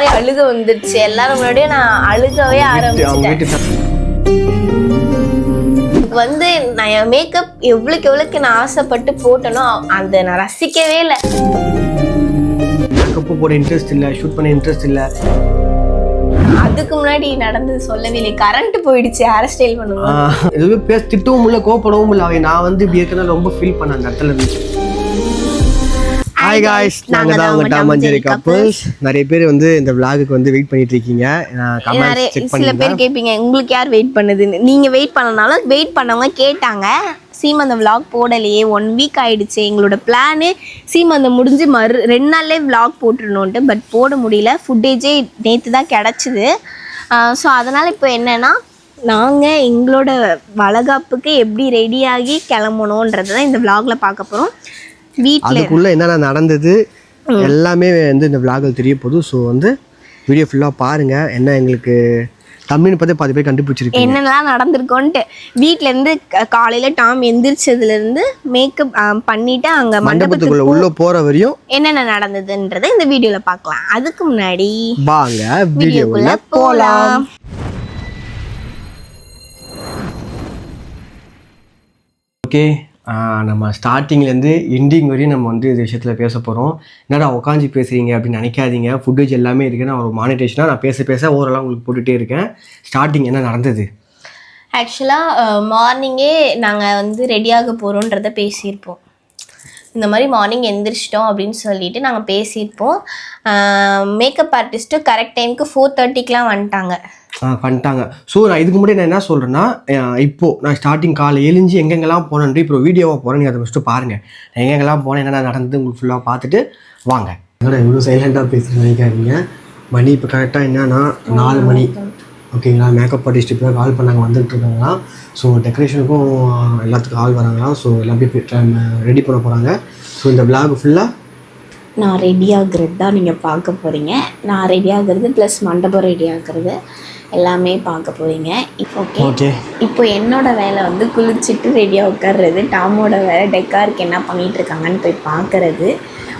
மாதிரி அழுக வந்துருச்சு எல்லாரும் முன்னாடியும் நான் அழுகவே ஆரம்பிச்சிட்டேன். வந்து நான் என் மேக்கப் எவ்வளோக்கு எவ்வளோக்கு நான் ஆசைப்பட்டு போட்டனோ அந்த நான் ரசிக்கவே இல்லை. மேக்கப்பு போட இன்ட்ரெஸ்ட் இல்லை ஷூட் பண்ண இன்ட்ரெஸ்ட் இல்லை. அதுக்கு முன்னாடி நடந்தது சொல்லவே இல்லை. கரண்ட் போயிடுச்சு ஹேர் ஸ்டைல் பண்ணுவோம் எதுவுமே பேச திட்டவும் இல்லை கோப்படவும் இல்லை. நான் வந்து இப்படி ஏற்கனவே ரொம்ப ஃபீல் பண்ணேன் அந்த இடத்துல இருந்து. ஹாய் காய்ஸ் நாங்கள் தான் உங்கள் டாமஞ்சேரி கப்பல்ஸ் நிறைய பேர் வந்து இந்த விளாகுக்கு வந்து வெயிட் பண்ணிட்டு இருக்கீங்க சில பேர் கேட்பீங்க உங்களுக்கு யார் வெயிட் பண்ணுதுன்னு நீங்க வெயிட் பண்ணனாலும் வெயிட் பண்ணவங்க கேட்டாங்க. சீமந்தம் vlog போடலையே. ஒன் வீக் ஆயிடுச்சு. எங்களோட பிளானு சீமந்தம் முடிஞ்சு மறு ரெண்டு நாள்லேயே vlog போட்டுருணுன்ட்டு பட் போட முடியல. ஃபுட்டேஜே நேற்று தான் கிடச்சிது. ஸோ அதனால் இப்போ என்னென்னா நாங்கள் எங்களோட வளகாப்புக்கு எப்படி ரெடியாகி கிளம்பணுன்றது தான் இந்த vlogல பார்க்க போகிறோம் அதுக்குள்ள என்னென்ன நடந்தது எல்லாமே வந்து இந்த விளாகில் தெரிய போகுது. ஸோ வந்து வீடியோ ஃபுல்லாக பாருங்க. என்ன எங்களுக்கு தமிழ்னு பார்த்து பாதி பேர் கண்டுபிடிச்சிருக்கீங்க என்னென்னலாம் நடந்திருக்கோன்ட்டு. வீட்டிலேருந்து காலையில் டாம் எந்திரிச்சதுலேருந்து மேக்கப் பண்ணிட்டு அங்கே மண்டபத்துக்கு மண்டபத்துக்குள்ள உள்ள போற வரையும் என்னென்ன நடந்ததுன்றதை இந்த வீடியோவில் பார்க்கலாம். அதுக்கு முன்னாடி வாங்க வீடியோக்குள்ள வீடியோக்குள்ள போகலாம் ஓகே நம்ம ஸ்டார்டிங்லேருந்து எண்டிங் வரையும் நம்ம வந்து இந்த விஷயத்தில் பேச போகிறோம் என்னடா உட்காந்து பேசுகிறீங்க அப்படின்னு நினைக்காதீங்க. ஃபுட்டேஜ் எல்லாமே இருக்குது நான் ஒரு மானிட்டேஷனாக நான் பேச பேச ஓரளவு உங்களுக்கு போட்டுகிட்டே இருக்கேன். ஸ்டார்டிங் என்ன நடந்தது? ஆக்சுவலாக மார்னிங்கே நாங்கள் வந்து ரெடியாக போகிறோன்றத பேசியிருப்போம். இந்த மாதிரி மார்னிங் எந்திரிச்சிட்டோம் அப்படின்னு சொல்லிட்டு நாங்கள் பேசியிருப்போம். மேக்கப் ஆர்டிஸ்ட்டு கரெக்ட் டைமுக்கு ஃபோர் தேர்ட்டிக்கெலாம் வந்துட்டாங்க. பண்ணிட்டாங்க. ஸோ நான் இதுக்கு முன்னாடி நான் என்ன சொல்கிறேன்னா இப்போது நான் ஸ்டார்டிங் காலை எழுஞ்சி எங்கெங்கெல்லாம் போனேன்ட்டு இப்போ வீடியோவாக போகிறேன் நீங்கள் அதை ஃபஸ்ட்டு பாருங்கள் நான் எங்கெங்கெல்லாம் போனேன் என்னென்ன நடந்தது உங்களுக்கு ஃபுல்லாக பார்த்துட்டு வாங்க. என்னடா இவ்வளோ சைலண்ட்டாக பேசுகிறேன் நினைக்காதீங்க மணி இப்போ கரெக்டாக என்னன்னா நாலு மணி. ஓகேங்களா மேக்கப் ஆர்டிஸ்ட் இப்போ கால் பண்ணாங்க வந்துட்டு இருக்காங்களா? ஸோ டெக்கரேஷனுக்கும் எல்லாத்துக்கும் ஆள் வராங்களா? ஸோ எல்லாமே ரெடி பண்ண போகிறாங்க ஸோ இந்த vlog ஃபுல்லாக நான் ரெடி ஆகுறது தான் நீங்கள் பார்க்க போகிறீங்க நான் ரெடி ஆகுறது ப்ளஸ் மண்டபம் ரெடி ஆகுறது எல்லாமே பார்க்க போகிறீங்க ஓகே ஓகே இப்போ என்னோட வேலை வந்து குளிச்சுட்டு ரெடியாக உட்கார்றது. டாமோட வேலை டெக்காருக்கு என்ன பண்ணிட்டு இருக்காங்கன்னு போய் பார்க்கறது.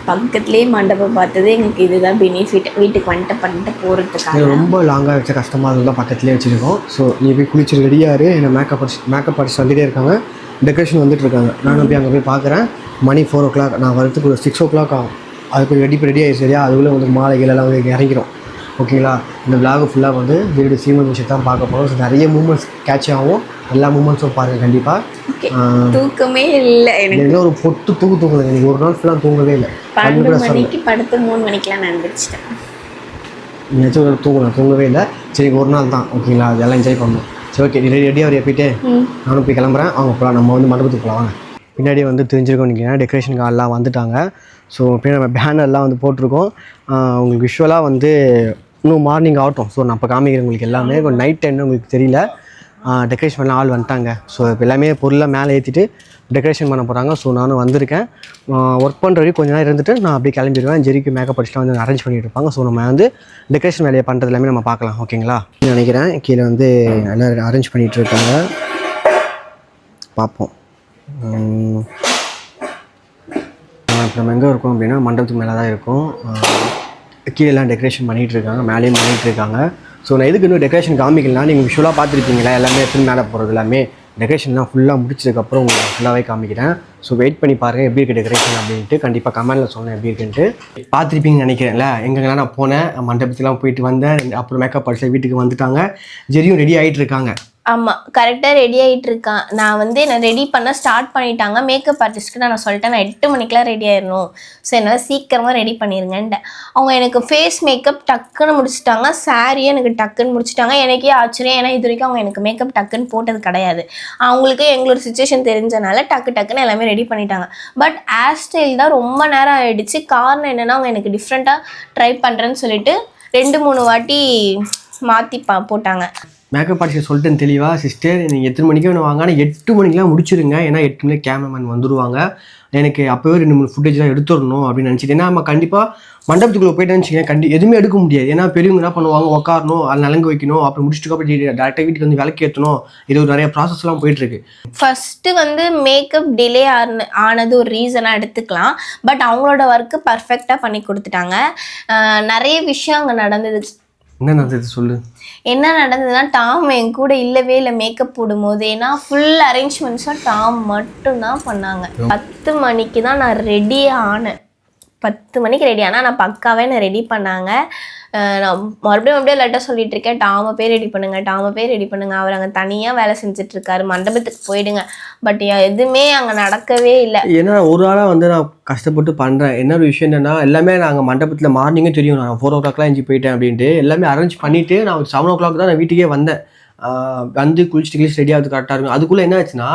பக்கத்துலேயே மண்டபம் பார்த்தது எங்களுக்கு இதுதான் பெனிஃபிட் வீட்டுக்கு வந்துட்டு பண்ணிட்டு போகிறதுக்காக ரொம்ப லாங்காக வச்ச கஷ்டமாக இருந்தால் பக்கத்துலேயே வச்சுருக்கோம். ஸோ நீ போய் குளிச்சு ரெடியாரு என்ன மேக்கப் அடிச்சு மேக்கப் அடிச்சு வந்துட்டே இருக்காங்க. டெக்கரேஷன் வந்துட்டு இருக்காங்க. நானும் போய் அங்கே போய் பார்க்குறேன். மணி ஃபோர் ஓ கிளாக் நான் வரதுக்கு ஒரு சிக்ஸ் ஓ கிளாக் ஆகும். அதுக்கு ரெடி ரெடி ஆகி சரியா? அதுக்குள்ளே வந்து மாலைகள் எல்லாம் வந்து இறங்கிடும் ஓகேங்களா? இந்த vlog ஃபுல்லாக வந்து வீடு சீமன் விஷயத்தை தான் பார்க்க போகிறோம் ஸோ நிறைய மூமெண்ட்ஸ் கேட்ச் ஆகும். எல்லா மூமெண்ட்ஸும் பாருங்கள் கண்டிப்பாக தூக்கமே இல்லை எனக்கு. ஒரு பொட்டு தூக்கு தூங்குது எனக்கு ஒரு நாள் ஃபுல்லாக தூங்கவே இல்லை. பன்னெண்டு மணிக்கு படுத்து மூணு மணிக்கெலாம் நான் எந்திரிச்சிட்டேன். நினச்சி ஒரு தூங்கலாம் தூங்கவே இல்லை. சரி ஒரு நாள் தான். ஓகேங்களா? அதெல்லாம் என்ஜாய் பண்ணணும். சரி ஓகே ரெடி ரெடியாக போயிட்டு நானும் போய் கிளம்புறேன். அவங்க போகலாம் நம்ம வந்து மண்டபத்துக்கு போகலாம் வாங்க. பின்னாடி வந்து தெரிஞ்சிருக்கோம். நீங்கள் டெக்கரேஷனுக்கு எல்லாம் வந்துட்டாங்க. ஸோ இப்போ நம்ம பேனர்லாம் வந்து போட்டிருக்கோம். உங்களுக்கு விஷுவலாக வந்து இன்னும் மார்னிங் ஆகட்டும். ஸோ நான் இப்போ காமிக்கிறேன் உங்களுக்கு எல்லாமே. கொஞ்சம் நைட் டைம்னு உங்களுக்கு தெரியல. டெக்கரேஷன் ஆள் வந்துட்டாங்க. ஸோ இப்போ எல்லாமே பொருளாக மேலே ஏற்றிட்டு டெக்கரேஷன் பண்ண போகிறாங்க ஸோ நானும் வந்திருக்கேன். ஒர்க் பண்ணுற வரைக்கும் கொஞ்ச நேரம் இருந்துட்டு நான் அப்படியே கிளம்பிடுவேன். ஜெரிக்கு மேக்கப் அடிச்சுட்டு வந்து அரேஞ்ச் பண்ணிட்டு இருப்பாங்க. ஸோ நம்ம வந்து டெக்கரேஷன் வேலையை பண்ணுறது எல்லாமே நம்ம பார்க்கலாம். ஓகேங்களா நினைக்கிறேன். கீழே வந்து எல்லாம் அரேஞ்ச் பண்ணிகிட்டு இருக்காங்க. பார்ப்போம். இப்போ நம்ம எங்கே இருக்கோம் அப்படின்னா மண்டபத்துக்கு மேலே தான் இருக்கும். கீழெல்லாம் டெக்கரேஷன் பண்ணிகிட்டு இருக்காங்க. மேலேயும் பண்ணிகிட்டு இருக்காங்க. ஸோ நான் எதுக்கு இன்னும் டெக்கரேஷன் காமிக்கலாம் நீங்கள் விஷுவலாக பார்த்துருப்பீங்களா? எல்லாமே எப்படி மேலே போகிறது எல்லாமே டெக்கரேஷன்லாம் ஃபுல்லாக முடிச்சதுக்கப்புறம் உங்களுக்கு ஃபுல்லாகவே காமிக்கிறேன். ஸோ வெயிட் பண்ணி பாருங்கள் எப்படி இருக்குது டெக்கரேஷன் அப்படின்ட்டு. கண்டிப்பாக கமெண்ட்டில் சொன்னேன் எப்படி இருக்குன்ட்டு. பார்த்துருப்பீங்கன்னு நினைக்கிறேன்ல எங்கெங்கெல்லாம் நான் போனேன் மண்டபத்துலாம் போயிட்டு வந்தேன். அப்புறம் மேக்கப் அடிச்சு வீட்டுக்கு வந்துட்டாங்க. ஜெரியும் ரெடி ஆகிட்டு இருக்காங்க. ஆமாம் கரெக்டாக ரெடி ஆகிட்டு இருக்கான் நான் வந்து என்னை ரெடி பண்ண ஸ்டார்ட் பண்ணிட்டாங்க. மேக்கப் ஆர்டிஸ்ட்க்கு நான் சொல்லிட்டேன் நான் எட்டு மணிக்கெலாம் ரெடி ஆயிடணும் ஸோ என்னால் சீக்கிரமாக ரெடி பண்ணிடுங்கன்ட்டேன் அவங்க எனக்கு ஃபேஸ் மேக்கப் டக்குன்னு முடிச்சிட்டாங்க. சாரியும் எனக்கு டக்குன்னு முடிச்சிட்டாங்க. எனக்கே ஆச்சரியம். ஏன்னா இது வரைக்கும் அவங்க எனக்கு மேக்கப் டக்குன்னு போட்டது கிடையாது. அவங்களுக்கு எங்களோட சுச்சுவேஷன் தெரிஞ்சனால டக்கு டக்குன்னு எல்லாமே ரெடி பண்ணிட்டாங்க. பட் ஹேர் ஸ்டைல் தான் ரொம்ப நேரம் ஆகிடுச்சு காரணம் என்னென்னா அவங்க எனக்கு டிஃப்ரெண்ட்டாக ட்ரை பண்ணுறேன்னு சொல்லிட்டு ரெண்டு மூணு வாட்டி மாற்றி பா போட்டாங்க. மேக்கப் ஆர்டிஸ்ட் சொல்லிட்டேன் தெளிவாக சிஸ்டர் நீங்கள் எத்தனை மணிக்கு வேணும் வாங்க ஆனால் எட்டு மணிக்கெலாம் முடிச்சிருங்க. ஏன்னா எட்டு மணிக்கு கேமராமேன் வந்துடுவாங்க எனக்கு அப்போவே ரெண்டு மூணு ஃபுட்டேஜ்லாம் எடுத்துடணும் அப்படின்னு நினச்சிட்டு ஏன்னா நம்ம கண்டிப்பாக மண்டபத்துக்குள்ளே போயிட்டு வச்சுக்கேன் கண்டி எதுவுமே எடுக்க முடியாது. ஏன்னா பெரியவங்க என்ன பண்ணுவாங்க? உட்காரணும் அதில் நலங்கு வைக்கணும் அப்புறம் முடிச்சுட்டு அப்புறம் டேரெக்டாக வீட்டுக்கு வந்து விளக்கு ஏற்றணும் இது ஒரு நிறைய ப்ராசஸ்லாம் போயிட்டுருக்கு ஃபஸ்ட்டு வந்து மேக்கப் டிலே ஆன ஆனது ஒரு ரீசனாக எடுத்துக்கலாம். பட் அவங்களோட ஒர்க்கு பர்ஃபெக்டாக பண்ணி கொடுத்துட்டாங்க. நிறைய விஷயம் அங்கே நடந்தது. என்ன நடந்தது சொல்லு? என்ன நடந்ததுன்னா டாம் என் கூட இல்லவே இல்லை மேக்கப் போடும்போது. ஏன்னா ஃபுல் அரேஞ்ச்மெண்ட்ஸும் டாம் மட்டும்தான் பண்ணாங்க. பத்து மணிக்கு தான் நான் ரெடி ஆனேன். பத்து மணிக்கு ரெடி ஆனால் நான் பக்காவே நான் ரெடி பண்ணாங்க. நான் மறுபடியும் அப்படியே லெட்டர் சொல்லிட்டு இருக்கேன். டாமை பேர் ரெடி பண்ணுங்க டாமை பேர் ரெடி பண்ணுங்க. அவர் அங்கே தனியாக வேலை செஞ்சுட்டு இருக்காரு. மண்டபத்துக்கு போயிடுங்க. பட் எதுவுமே அங்கே நடக்கவே இல்லை. ஏன்னா ஒரு ஆளாக வந்து நான் கஷ்டப்பட்டு பண்ணுறேன் என்ன ஒரு விஷயம் என்னன்னா எல்லாமே நாங்கள் மண்டபத்தில் மார்னிங்கே தெரியும். நான் ஃபோர் ஓ கிளாக்லாம் எஞ்சி போயிட்டேன் அப்படின்ட்டு. எல்லாமே அரேஞ்ச் பண்ணிவிட்டு நான் செவன் ஓ கிளாக் தான் நான் வீட்டுக்கே வந்தேன். வந்து குளிச்சுட்டு கிளிச்சு ரெடி ஆகுது கரெக்டாக இருக்கும். அதுக்குள்ளே என்ன ஆச்சுன்னா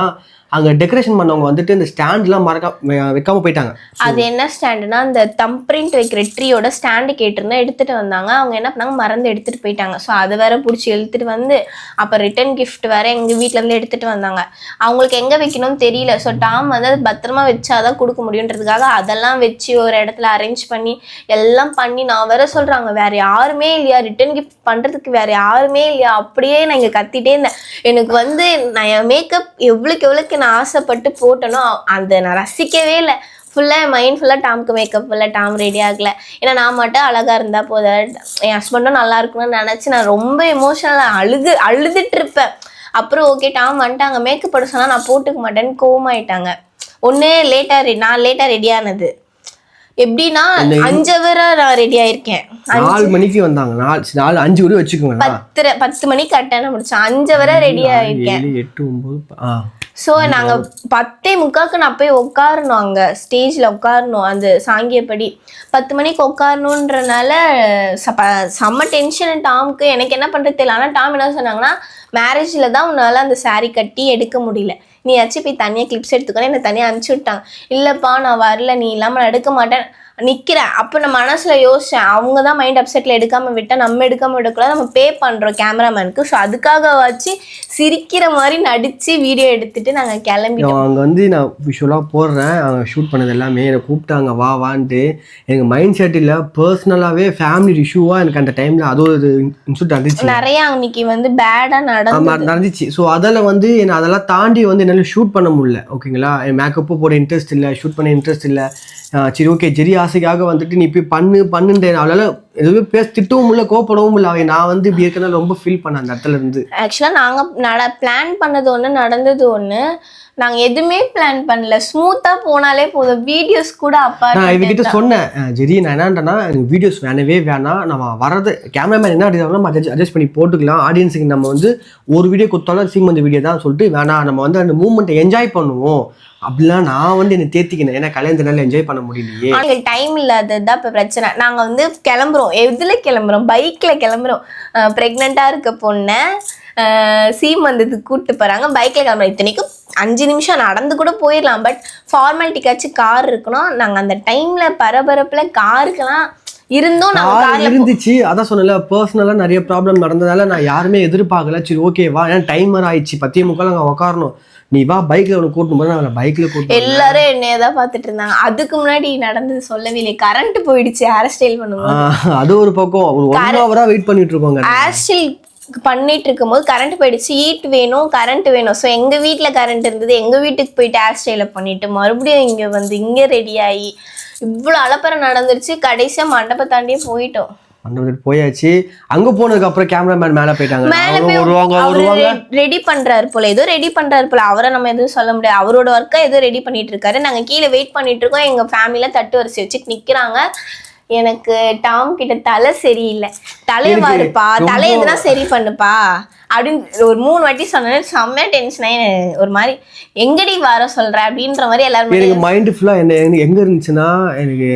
அங்கே டெக்கரேஷன் பண்ணவங்க வந்துட்டு இந்த ஸ்டாண்ட்லாம் மறக்க வைக்காம போயிட்டாங்க. அது என்ன ஸ்டாண்டுனா அந்த தம் பிரிண்ட் வைக்கிற ட்ரீயோட ஸ்டாண்டு கேட்டிருந்தா எடுத்துட்டு வந்தாங்க. அவங்க என்ன பண்ணாங்க? மறந்து எடுத்துட்டு போயிட்டாங்க. ஸோ அதை வேற பிடிச்சி எழுத்துட்டு வந்து அப்போ ரிட்டர்ன் கிஃப்ட் வேற எங்க வீட்ல இருந்து எடுத்துட்டு வந்தாங்க. அவங்களுக்கு எங்க வைக்கணும்னு தெரியல. ஸோ டாம் வந்து அது பத்திரமா வச்சாதான் கொடுக்க முடியுன்றதுக்காக அதெல்லாம் வச்சு ஒரு இடத்துல அரேஞ்ச் பண்ணி எல்லாம் பண்ணி நான் வேற சொல்றாங்க வேற யாருமே இல்லையா? ரிட்டர்ன் கிஃப்ட் பண்றதுக்கு வேற யாருமே இல்லையா? அப்படியே நான் இங்க கத்திட்டே இருந்தேன். எனக்கு வந்து நான் என் மேக்கப் எவ்வளோக்கு எவ்வளோக்கு நான் ஆசைப்பட்டு போட்டேனோ அதை நான் ரசிக்கவே இல்லை. ஃபுல்லாக என் மைண்ட் ஃபுல்லாக டாம்க்கு மேக்கப் ஃபுல்லாக டாம் ரெடி ஆகல. ஏன்னா நான் மட்டும் அழகாக இருந்தால் போதும். என் ஹஸ்பண்டும் நல்லா இருக்கணும்னு நினச்சி நான் ரொம்ப எமோஷனலாக அழுது அழுதுட்டு இருப்பேன். அப்புறம் ஓகே டாம் வந்துட்டாங்க. மேக்கப் போட சொன்னால் நான் போட்டுக்க மாட்டேன்னு கோவமாயிட்டாங்க ஒன்று லேட்டாக நான் லேட்டாக ரெடி ஆனது. எப்படின்னா அஞ்சு வரை நான் ரெடி ஆயிருக்கேன். நாலு மணிக்கு வந்தாங்க. நாலு நாலு அஞ்சு கூட வச்சுக்கோங்க. பத்து பத்து மணிக்கு கரெக்டாக முடிச்சேன் அஞ்சு வரை ரெடி ஆயிருக்கேன். எட்டு ஆ. ஸோ நாங்கள் பத்தே முக்காக்கு நான் போய் உட்காரணும் அங்கே. ஸ்டேஜில் உட்காரணும் அந்த சாங்கியப்படி பத்து மணிக்கு உட்காரணுன்றனால ச- செம்ம டென்ஷன் டாமுக்கு. எனக்கு என்ன பண்ணுறது தெரியல. ஆனால் டாம் என்ன சொன்னாங்கன்னா மேரேஜில் தான் உன்னால் அந்த சாரீ கட்டி எடுக்க முடியல. நீ ஆச்சு போய் தனியாக கிளிப்ஸ் எடுத்துக்கணும் என்னை தனியாக அனுப்பிச்சி விட்டாங்க. இல்லைப்பா நான் வரல. நீ இல்லாமல் நான் எடுக்க மாட்டேன். நிற்கிறேன் அப்போ நான் மனசில் யோசித்தேன் அவங்க தான் மைண்ட் அப்செட்டில் எடுக்காமல் விட்டால் நம்ம எடுக்காமல் விடக்கூடாது. நம்ம பே பண்ணுறோம் கேமராமேனுக்கு ஸோ அதுக்காக வச்சு சிரிக்கிற மாதிரி நடித்து வீடியோ எடுத்துட்டு நாங்கள் கிளம்பிட்டோம். அங்கே வந்து நான் விஷுவலாக போடுறேன். அவங்க ஷூட் பண்ணது எல்லாமே என்னை கூப்பிட்டாங்க வா வான்ட்டு. எனக்கு மைண்ட் செட் இல்லை பர்சனலாகவே ஃபேமிலி இஷ்யூவாக எனக்கு அந்த டைமில் அது ஒரு இன்ஸ்டியூட் இருந்துச்சு நிறைய அன்னைக்கு வந்து பேடாக நடந்து நடந்துச்சு. ஸோ அதில் வந்து என்ன அதெல்லாம் தாண்டி வந்து என்னால் ஷூட் பண்ண முடியல. ஓகேங்களா என் மேக்கப்பு போட இன்ட்ரெஸ்ட் இல்லை ஷூட் பண்ண இன்ட்ரெஸ்ட் இல்லை. சரி ஓகே ஜெரி ராசிக்காக வந்துட்டு நீ இப்படி பண்ணு பண்ணுன்ற அவளால் எதுவுமே பேச திட்டவும் இல்லை கோப்படவும் இல்லை. அவன் நான் வந்து இப்படி இருக்கிறனால ரொம்ப ஃபீல் பண்ணேன் அந்த இடத்துல இருந்து. ஆக்சுவலாக நாங்கள் நட பிளான் பண்ணது ஒன்று நடந்தது ஒன்று நாங்கள் எதுவுமே பிளான் பண்ணல. ஸ்மூத்தாக போனாலே போதும். வீடியோஸ் கூட அப்பா நான் இவகிட்ட சொன்னேன். ஜெரி நான் என்னன்றேன்னா எனக்கு வீடியோஸ் வேணவே வேணாம். நம்ம வரது கேமராமேன் என்ன அடிச்சாலும் நம்ம அட்ஜஸ்ட் அட்ஜஸ்ட் பண்ணி போட்டுக்கலாம். ஆடியன்ஸுக்கு நம்ம வந்து ஒரு வீடியோ கொடுத்தாலும் சீமந்த வீடியோ தான் சொல்லிட்டு வேணாம். நம்ம வந்து அந்த மூமெண்ட்டை என்ஜாய் பண்ணுவோம். அப்படிலாம் நான் வந்து என்னை தேத்திக்கினேன். ஏன்னா கல்யாணத்தினால என்ஜாய் பண்ண முடியலையே. டைம் இல்லாதது தான் இப்போ பிரச்சனை. நாங்கள் வந்து கிளம்புறோம். எதில் கிளம்புறோம்? பைக்கில் கிளம்புறோம். ப்ரெக்னெண்ட்டாக இருக்க பொண்ணை சீமந்தத்துக்கு கூப்பிட்டு போகிறாங்க பைக்கில் கிளம்புறோம். இத்தனைக்கும் அஞ்சு நிமிஷம் நடந்து கூட போயிடலாம். பட் ஃபார்மாலிட்டிக்காச்சும் கார் இருக்கணும். நாங்கள் அந்த டைமில் பரபரப்பில் காருக்கெல்லாம் இருந்தும். காரில் இருந்துச்சு. அதான் சொன்னல பர்சனலாக நிறைய ப்ராப்ளம் நடந்ததால நான் யாருமே எதிர்பார்க்கல. சரி ஓகே வா. ஏன்னா டைமர் ஆயிடுச்சு. பத்திய முக்கால் அங்கே உட்காரணும் நீ வா பைக்கில் உனக்கு கூட்டணும் போது நான் பைக்கில் கூட்டு எல்லாரும் என்னைய தான் பார்த்துட்டு இருந்தாங்க. அதுக்கு முன்னாடி நடந்தது சொல்லவே இல்லை கரண்ட் போயிடுச்சு ஹேர் ஸ்டைல் ஆஹ் அது ஒரு பக்கம். ஒரு ஒன் ஹவராக வெயிட் பண்ணிட்டு இருக்கோங்க ஹேர் ஸ்டைல் பண்ணிட்டு இருக்கும்போது கரண்ட் போயிடுச்சு. ஹீட் வேணும் கரண்ட் வேணும். ஸோ எங்கள் வீட்டில் கரண்ட் இருந்தது. எங்கள் வீட்டுக்கு போயிட்டு ஹேர் ஸ்டைலை பண்ணிட்டு மறுபடியும் இங்கே வந்து இங்கே ரெடி ஆகி இவ்வளோ அலப்பறை நடந்துருச்சு. கடைசியாக மண்டபம் தாண்டியே போயிட்டோம். மண்டபத்துக்கு போயாச்சு. அங்கே போனதுக்கு அப்புறம் கேமராமேன் மேலே போயிட்டாங்க. வருவாங்க வருவாங்க. ரெடி பண்றாரு போல. ஏதோ ரெடி பண்றாரு போல. அவரை நம்ம எதுவும் சொல்ல முடியாது. அவரோட ஒர்க்கை ஏதோ ரெடி பண்ணிட்டு இருக்காரு. நாங்க கீழே வெயிட் பண்ணிட்டு இருக்கோம். எங்க ஃபேமிலியில தட்டு வரிசை வச்சுட்டு நிக்கிறாங்க. எனக்கு டாம் கிட்ட தலை சரியில்லை. தலையை வாருப்பா. தலை எதுனா சரி பண்ணுப்பா. அப்படின்னு ஒரு மூணு வாட்டி சொன்னேன். செம்ம டென்ஷன் ஆகி ஒரு மாதிரி எங்கடி வர சொல்ற? அப்படின்ற மாதிரி எல்லாரும் எனக்கு மைண்டு ஃபுல்லாக என்ன எங்கே இருந்துச்சுன்னா எனக்கு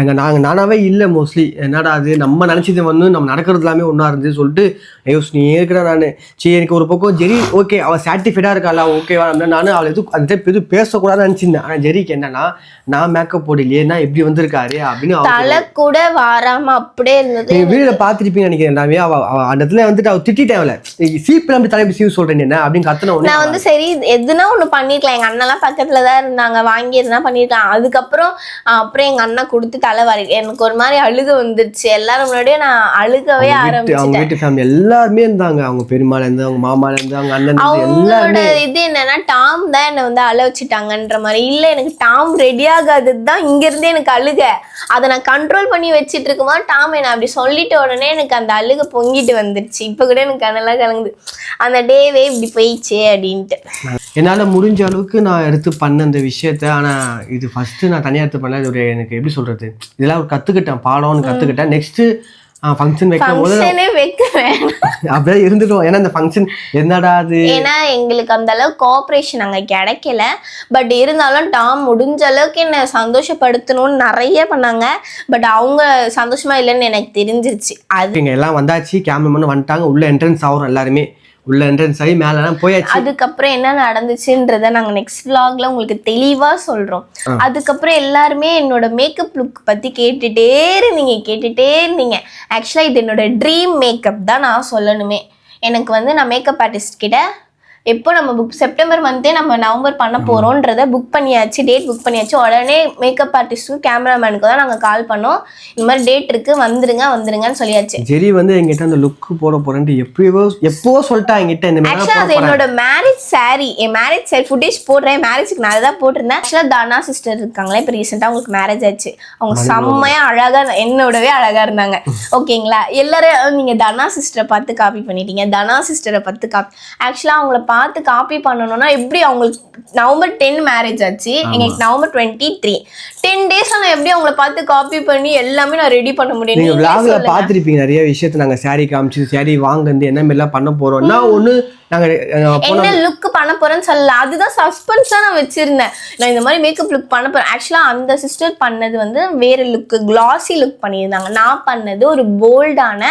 எங்க நாங்கள் நானாவே இல்லை மோஸ்ட்லி என்னடா அது நம்ம நினச்சது வந்து நம்ம நடக்கிறது எல்லாமே ஒன்றா இருந்து சொல்லிட்டு ஐயோஸ் நீ இருக்கிற நான். சரி எனக்கு ஒரு பக்கம் ஜெரி ஓகே அவள் சாட்டிஸ்ஃபைடாக இருக்காளா? ஓகேவா நான் அவளை எதுவும் அந்த டைப் எதுவும் பேசக்கூடாதுன்னு நினச்சிருந்தேன். ஆனால் ஜெரிக்கு என்னன்னா நான் மேக்கப் போடலையே நான் எப்படி வந்திருக்காரு அப்படின்னு தலை கூட வாராம அப்படியே இருந்தது. நீங்க வீடியோல பார்த்துருப்பீங்க நினைக்கிறேன் எல்லாமே அவ அவ அந்த இடத்துல வந்துட்டு அவ திட்டிட்டேன் அவளை சீப்பில் அப்படி தலைப்பு சீவு சொல்றேன் என்ன அப்படின்னு கத்தன நான் வந்து சரி எதுனா ஒண்ணு பண்ணிருக்கலாம். எங்க அண்ணெல்லாம் பக்கத்துல தான் இருந்தாங்க. வாங்கி எதுனா பண்ணிருக்கலாம். அதுக்கப்புறம் அப்புறம் எங்க அண்ணா கொடுத்து தலைவாரி. எனக்கு ஒரு மாதிரி அழுக வந்துருச்சு. எல்லாரும் முன்னாடியே நான் அழுகவே வீட்டு- அவங்க வீட்டு ஃபேமிலி எல்லாருமே இருந்தாங்க. அவங்க பெருமாள் இருந்து அவங்க மாமால இருந்து அவங்க அண்ணன் அவங்களோட இது என்னன்னா டாம் தான் என்னை வந்து அழ வச்சுட்டாங்கன்ற மாதிரி. இல்ல எனக்கு டாம் ரெடி ஆகாதது தான் இங்க இருந்தே எனக்கு அழுக. அதை நான் கண்ட்ரோல் பண்ணி வச்சிட்டு இருக்கும்போது டாம் என்ன அப்படி சொல்லிட்ட உடனே எனக்கு அந்த அழுக பொங்கிட்டு வந்துருச்சு. இப்ப கூட எனக்கு கண்ணெல்லாம் கலங்குது. அந்த டேவே இப்படி போயிடுச்சே அப்படின்ட்டு. என்னால முடிஞ்ச அளவுக்கு நான் எடுத்து பண்ண இந்த விஷயத்த ஆனா இது ஃபர்ஸ்ட் நான் தனியா எடுத்து பண்ணல. இது ஒரு எனக்கு எப்படி சொல்றது? இதெல்லாம் ஒரு கத்துக்கிட்டேன் பாடம்னு கத்துக்கிட்டேன். நெக்ஸ்ட் ஃபங்க்ஷன் வைக்கும் போது அப்படியே இருந்துட்டோம் ஏன்னா இந்த ஃபங்க்ஷன் என்னடா அது? ஏன்னா எங்களுக்கு அந்த அளவுக்கு கோஆப்ரேஷன் அங்க கிடைக்கல. பட் இருந்தாலும் டாம் முடிஞ்ச அளவுக்கு என்ன சந்தோஷப்படுத்தணும்னு நிறைய பண்ணாங்க. பட் அவங்க சந்தோஷமா இல்லைன்னு எனக்கு தெரிஞ்சிருச்சு. அது இங்க எல்லாம் வந்தாச்சு. கேமராமேன் வந்துட்டாங்க. உள்ள என்ட்ரன்ஸ் ஆகிறோம் எல்லாருமே. உள்ள என்ட்ரன்ஸ் ஆகி மேலாம் போயாச்சு. அதுக்கப்புறம் என்ன நடந்துச்சுன்றத நாங்க நெக்ஸ்ட் vlogல உங்களுக்கு தெளிவா சொல்றோம். அதுக்கப்புறம் எல்லாருமே என்னோட மேக்கப் லுக் பத்தி கேட்டுட்டே இருந்தீங்க கேட்டுட்டே இருந்தீங்க. ஆக்சுவலா இது என்னோட ட்ரீம் மேக்கப் தான் நான் சொல்லணுமே. எனக்கு வந்து நான் மேக்கப் ஆர்டிஸ்ட் கிட்ட எப்போ நம்ம புக் செப்டம்பர் மந்த்தே நம்ம நவம்பர் பண்ண போறோன்றத புக் பண்ணியாச்சு டேட் புக் பண்ணியாச்சு. உடனே மேக்கப் ஆர்டிஸ்ட்டுக்கும் கேமராமேனுக்கு தான் நாங்கள் கால் பண்ணோம். இந்த மாதிரி டேட் இருக்கு வந்துருங்க வந்துருங்கன்னு சொல்லியாச்சு. ஜெரி வந்து என்கிட்ட அந்த லுக் போட போறேன்ட்டு எப்பயோ எப்போ சொல்லிட்டா என்கிட்ட இந்த மாதிரி ஆக்சுவலா போட அது என்னோட மேரேஜ் saree. என் மேரேஜ் saree ஃபுட்டேஜ் போடுறேன். மேரேஜ்க்கு நான் தான் போட்டிருந்தேன். ஆக்சுவலா தானா சிஸ்டர் இருக்காங்களே? இப்போ ரீசெண்டாக அவங்களுக்கு மேரேஜ் ஆச்சு. அவங்க செம்மையா அழகா என்னோடவே அழகா இருந்தாங்க. ஓகேங்களா? எல்லாரும் நீங்க தனா சிஸ்டரை பார்த்து காப்பி பண்ணிட்டீங்க. தனா சிஸ்டரை பார்த்து காப்பி ஆக்சுவலா அவங்கள பார்த்து காப்பி பண்ணணும்னா எப்படி அவங்களுக்கு நவம்பர் டென் மேரேஜ் ஆச்சு? எங்களுக்கு November twenty three ten days நான் எப்படி அவங்கள பார்த்து காப்பி பண்ணி எல்லாமே நான் ரெடி பண்ண முடியும்? நீங்க நீங்களே விளாக்ல. பாத்திருப்பீங்க நிறைய விஷயத்த நாங்க saree காமிச்சு saree வாங்குந்து என்ன மாதிரிலாம் பண்ண போறோம். நான் ஒண்ணு நாங்க அஹ், போன என்ன லுக் பண்ண போறேன்னு சொல்லல. அதுதான் சஸ்பென்ஸா நான் வச்சிருந்தேன். நான் இந்த மாதிரி மேக்கப் லுக் பண்ண போறேன். ஆக்சுவலா அந்த சிஸ்டர் பண்ணது வந்து வேற லுக் கிளாசி லுக் பண்ணியிருந்தாங்க. நான் பண்ணது ஒரு போல்டான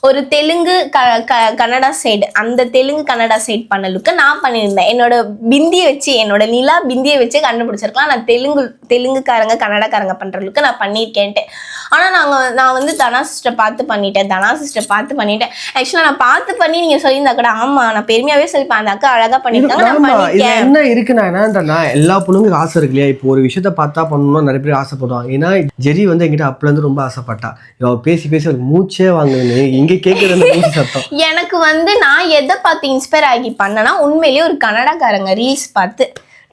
ஒரு தெலுங்கு க க- கன்னடா சைடு அந்த தெலுங்கு கன்னடா சைடு பண்ண லுக்கு நான் பண்ணியிருந்தேன். என்னோட பிந்தியை வச்சு என்னோட நிலா பிந்தியை வச்சு கண்டுபிடிச்சிருக்கலாம். நான் தெலுங்கு தெலுங்குக்காரங்க கன்னடக்காரங்க பண்ற லுக்கு நான் பண்ணியிருக்கேன்ட்டு. ஆனா நாங்கள் நான் வந்து தனா சிஸ்டர் பார்த்து பண்ணிட்டேன். தனா சிஸ்டர் பார்த்து பண்ணிட்டேன். ஆக்சுவலா நான் பார்த்து பண்ணி நீங்க சொல்லியிருந்தா கூட ஆமா நான் பெருமையாவே சொல்லிப்பேன். அந்த அக்கா அழகா பண்ணிருக்காங்க என்ன இருக்குன்னா என்னன்றா எல்லா பொண்ணுங்களுக்கு ஆசை இருக்கு இல்லையா? இப்போ ஒரு விஷயத்த பார்த்தா பண்ணணும்னு நிறைய பேர் ஆசைப்படுவாங்க. ஏன்னா ஜெரி வந்து என்கிட்ட அப்பல இருந்து ரொம்ப ஆசைப்பட்டா. இவ பேசி பேசி அவருக்கு மூச்சே வாங்குதுன்னு இங்க கேட்கறது மூச்சு சத்தம். எனக்கு வந்து நான் எதை பார்த்து இன்ஸ்பயர் ஆகி பண்ணேன்னா உண்மையிலேயே ஒரு கன்னடக்காரங்க ரீல்ஸ் பார்த்து.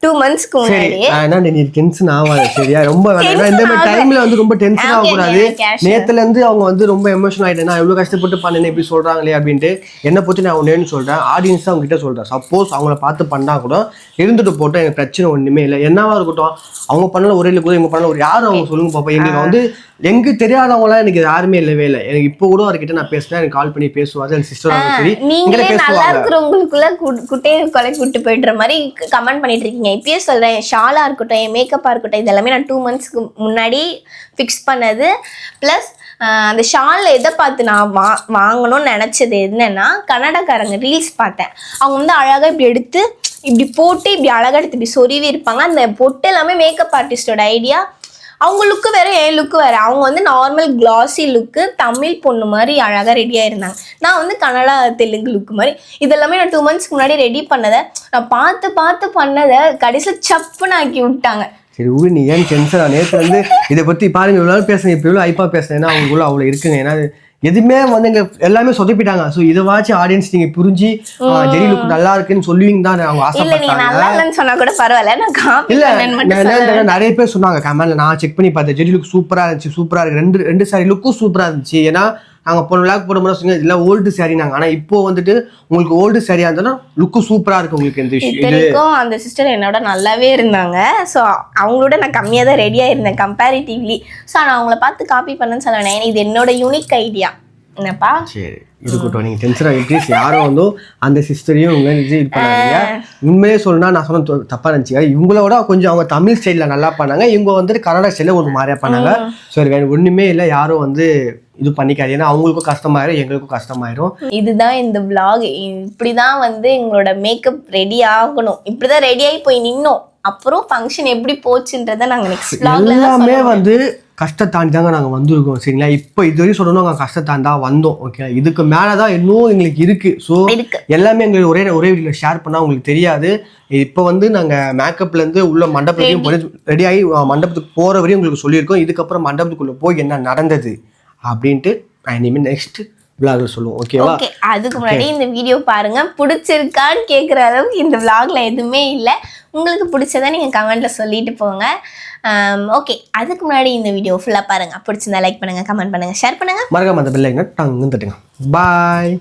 டூ மந்த்ஸ்க்கு முன்னாடி என்ன நீ டென்ஷன் ஆகாத சரியா? ரொம்ப வேணாம். ஏன்னா இந்த மாதிரி டைம்ல வந்து ரொம்ப டென்ஷன் ஆகக்கூடாது. நேத்துல இருந்து அவங்க வந்து ரொம்ப எமோஷனல் ஆயிட்டேன் நான் இவ்வளவு கஷ்டப்பட்டு பண்ணேன் இப்படி சொல்றாங்களே அப்படின்ட்டு என்ன பத்தி நான் ஒன்னேன்னு சொல்றேன். ஆடியன்ஸ் அவங்க கிட்ட சொல்றேன். சப்போஸ் அவங்கள பார்த்து பண்ணா கூட இருந்துட்டு போட்டோம் எனக்கு பிரச்சனை ஒண்ணுமே இல்லை. என்னவா இருக்கட்டும் அவங்க பண்ணல ஒரே இல்லை கூட இவங்க பண்ணல ஒரு யாரும் அவங்க சொல்லுங்க பாப்பா. எங்களுக்கு வந்து எங்க தெரியாதவங்களாம் எனக்கு யாருமே இல்லவே இல்லை. எனக்கு இப்போ கூட அவர்கிட்ட நான் பேசினேன் எனக்கு கால் பண்ணி பேசுவாரு. என் சிஸ்டர் சரி நீங்களே நல்லா இருக்கிறவங்களுக்குள்ள குட்டையை கொலை கூட்டு போயிடுற மாதிரி கமெண்ட் பண்ணிட்டு இருக்கீங்க. எப்பயே சொல்கிறேன் என் ஷாலாக இருக்கட்டும் என் மேக்கப்பாக இருக்கட்டும் இதெல்லாமே நான் டூ மந்த்ஸ்க்கு முன்னாடி ஃபிக்ஸ் பண்ணது. ப்ளஸ் அந்த ஷாலில் எதை பார்த்து நான் வா வாங்கணும்னு நினச்சது என்னென்னா கன்னடக்காரங்க ரீல்ஸ் பார்த்தேன். அவங்க வந்து அழகாக இப்படி எடுத்து இப்படி போட்டு இப்படி அழகாக எடுத்து இப்படி சொருவி இருப்பாங்க. அந்த பொட்டு எல்லாமே மேக்கப் ஆர்டிஸ்டோட ஐடியா அவங்க லுக்கு வேற என் லுக்கு வேற. அவங்க வந்து நார்மல் கிளாசி லுக்கு தமிழ் பொண்ணு மாதிரி அழகாக ரெடியாக இருந்தாங்க நான் வந்து கன்னடா தெலுங்கு லுக்கு மாதிரி. இதெல்லாமே நான் டூ மந்த்ஸ்க்கு முன்னாடி ரெடி பண்ணதை நான் பார்த்து பார்த்து பண்ணதை கடைசியில் சப்புன்னு ஆக்கி விட்டாங்க. சரி ஊ நீ. ஏன் டென்ஷன் நேற்று வந்து இதை பற்றி பாருங்க இவ்வளோ பேசுங்க இப்போ இவ்வளோ ஐப்பா பேசுறேன் ஏன்னா அவங்களுக்குள்ள அவ்வளோ இருக்குங்க. ஏன்னா எதுவுமே வந்து எங்க எல்லாமே சொதப்பிட்டாங்க. ஸோ இதைவாச்சும் ஆடியன்ஸ் நீங்க புரிஞ்சு ஜெரி லுக் நல்லா இருக்குன்னு சொல்லுவீங்க தான் அவங்க ஆசைப்பட்டாங்க. நல்லா இல்லைன்னு சொன்னா கூட பரவாயில்ல. இல்ல நிறைய பேர் சொன்னாங்க கமெண்ட்ல நான் செக் பண்ணி பார்த்தேன். ஜெரி லுக் சூப்பரா இருந்துச்சு சூப்பரா இருக்கு. ரெண்டு ரெண்டு சாரி லுக்கும் சூப்பரா இருந்துச்சு. ஏன்னா நாங்கள் போன விளாக் போடும்போது சொன்னீங்க இதெல்லாம் ஓல்டு சாரி நாங்கள் ஆனால் இப்போ வந்துட்டு உங்களுக்கு ஓல்டு சாரியாக இருந்தாலும் லுக்கு சூப்பராக இருக்கு உங்களுக்கு இந்த விஷயம். அந்த சிஸ்டர் என்னோட நல்லாவே இருந்தாங்க. ஸோ அவங்களோட நான் கம்மியாக தான் ரெடியாக இருந்தேன் கம்பேரிட்டிவ்லி ஸோ நான் அவங்கள பார்த்து காப்பி பண்ணேன்னு சொல்லுவேன் இது என்னோட யூனிக் ஐடியா என்னப்பா? சரி இருக்கட்டும். நீங்கள் டென்ஷன் ஆகிட்டு யாரும் வந்து அந்த சிஸ்டரையும் உங்க இது பண்ணாதீங்க. உண்மையே சொல்லணும்னா நான் சொன்ன தொ- தப்பா நினச்சிக்க இவங்களோட கொஞ்சம் அவங்க தமிழ் ஸ்டைலில் நல்லா பண்ணாங்க. இவங்க வந்துட்டு கன்னடா ஸ்டைலில் ஒரு மாதிரியா பண்ணாங்க. சரி வேற ஒன்றுமே இல்லை. யாரும் வந்து இது பண்ணிக்காது ஏன்னா அவங்களுக்கும் கஷ்டமாயிரும் எங்களுக்கும் கஷ்டமாயிரும். இதுதான் இந்த vlog. இப்படிதான் வந்து எங்களோட மேக்கப் ரெடி ஆகணும். இப்படிதான் ரெடி ஆகி போய் நின்னோம். அப்புறம் ஃபங்க்ஷன் எப்படி போச்சுன்றத நாங்க நெக்ஸ்ட் எல்லாமே வந்து கஷ்டத்தாண்டி தாங்க நாங்கள் வந்திருக்கோம் சரிங்களா? இப்போ இது வரைக்கும் சொல்லணும் நாங்கள் கஷ்டத்தாண்டி தான் வந்தோம் ஓகே இதுக்கு மேலே தான் இன்னும் எங்களுக்கு இருக்குது ஸோ எல்லாமே எங்களுக்கு ஒரே ஒரே வீடியோவில் ஷேர் பண்ணால் உங்களுக்கு தெரியாது. இப்போ வந்து நாங்கள் மேக்கப்லேருந்து உள்ள மண்டபத்துலையும் ரெடி ஆகி மண்டபத்துக்கு போகிற வரையும் உங்களுக்கு சொல்லியிருக்கோம். இதுக்கப்புறம் மண்டபத்துக்குள்ளே போய் என்ன நடந்தது அப்படின்ட்டு நான் இனிமேல் நெக்ஸ்ட் விழாவில் சொல்லுவோம் ஓகேவா ஓகே அதுக்கு முன்னாடி இந்த வீடியோ பாருங்க. பிடிச்சிருக்கான்னு கேட்குற அளவுக்கு இந்த vlogல எதுவுமே இல்லை. உங்களுக்கு பிடிச்சதா நீங்க கமெண்ட்ல சொல்லிட்டு போங்க. ஓகே அதுக்கு முன்னாடி இந்த வீடியோ ஃபுல்லா பாருங்க. பிடிச்சிருந்தா லைக் பண்ணுங்க கமெண்ட் பண்ணுங்க ஷேர் பண்ணுங்க. மறக்காம அந்த பில்லைங்க டங்குன்னு தட்டுங்க. பாய்